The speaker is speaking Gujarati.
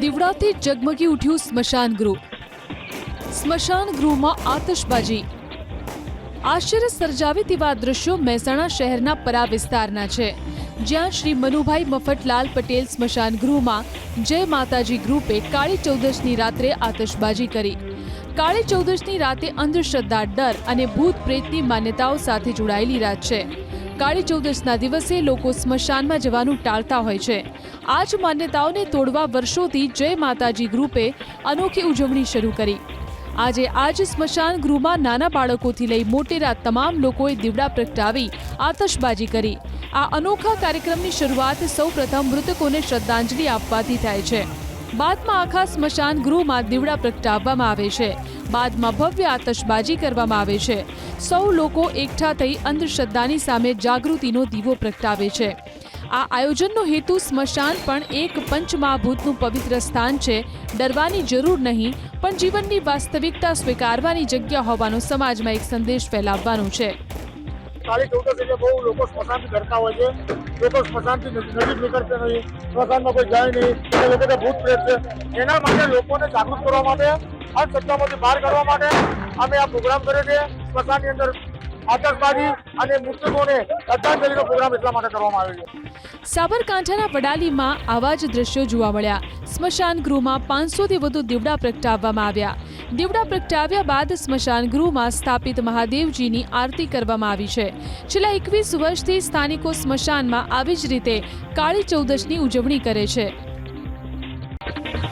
દીવડાથી જગમગી ઉઠ્યું સ્મશાન ગૃહ. સ્મશાન ગૃહમાં આતશબાજી. આશ્ચર્ય સર્જાવે તેવા દ્રશ્યો મહેસાણા શહેરના પરા વિસ્તારના છે, જ્યાં શ્રી મનુભાઈ મફતલાલ પટેલ સ્મશાન ગૃહમાં જય માતાજી ગ્રુપે કાળી ચૌદશની રાત્રે આતશબાજી કરી. કાળી ચૌદશની રાતે અંધશ્રદ્ધા, ડર અને ભૂત પ્રેતની માન્યતાઓ સાથે જોડાયેલી રાત છે. કાળી ચૌદશના દિવસે લોકો સ્મશાનમાં જવાનું ટાળતા હોય છે. આ જ માન્યતાઓને તોડવા વર્ષોથી જય માતાજી ગ્રુપે અનોખી ઉજવણી શરૂ કરી. આજે આજ સ્મશાન ગૃહમાં નાના બાળકોથી લઈ મોટેરા તમામ લોકોએ દીવડા પ્રગટાવી આતશબાજી કરી. આ અનોખા કાર્યક્રમની શરૂઆત સૌપ્રથમ મૃતકોને શ્રદ્ધાંજલિ આપવાથી થાય છે. બાદમાં આખા સ્મશાન ગૃહમાં દીવડા પ્રગટાવવામાં આવે છે. બાદમાં ભવ્ય આતશબાજી કરવામાં આવે છે. સૌ લોકો એકઠા થઈ અંધશ્રદ્ધાની સામે જાગૃતિનો દીવો પ્રગટાવે છે. આ આયોજનનો હેતુ સ્મશાન પણ એક પંચમહાભૂતનું પવિત્ર સ્થાન છે. ડરવાની જરૂર નહીં, પણ જીવનની વાસ્તવિકતા સ્વીકારવાની જગ્યા હોવાનો સમાજમાં એક સંદેશ ફેલાવવાનો છે. કાળી ચૌદશ એટલે બહુ લોકો સ્મશાનથી ડરતા હોય છે. લોકો સ્મશાનથી નજીક નીકળતા નહીં સ્મશાનમાં કોઈ જાય નહીં. એ લોકો તો ભૂત પ્રેત છે. એના માટે લોકોને જાગૃત કરવા માટે અંધશ્રદ્ધામાંથી બહાર કાઢવા માટે અમે આ પ્રોગ્રામ કર્યો છે. સ્મશાનની અંદર આતશબાજી અને મુસ્લિમોને શ્રદ્ધાંજલિનો પ્રોગ્રામ એટલા માટે કરવામાં આવ્યો છે. સાબરકાંઠાના વડાલીમાં આવા જ દ્રશ્યો જોવા મળ્યા. સ્મશાન ગૃહમાં પાંચસોથી વધુ દીવડા પ્રગટાવવામાં આવ્યા. દીવડા પ્રગટાવ્યા બાદ સ્મશાન ગૃહમાં સ્થાપિત મહાદેવજીની આરતી કરવામાં આવી છે. છેલ્લા એકવીસ વર્ષથી સ્થાનિકો સ્મશાનમાં આવી જ રીતે કાળી ચૌદશની ઉજવણી કરે છે.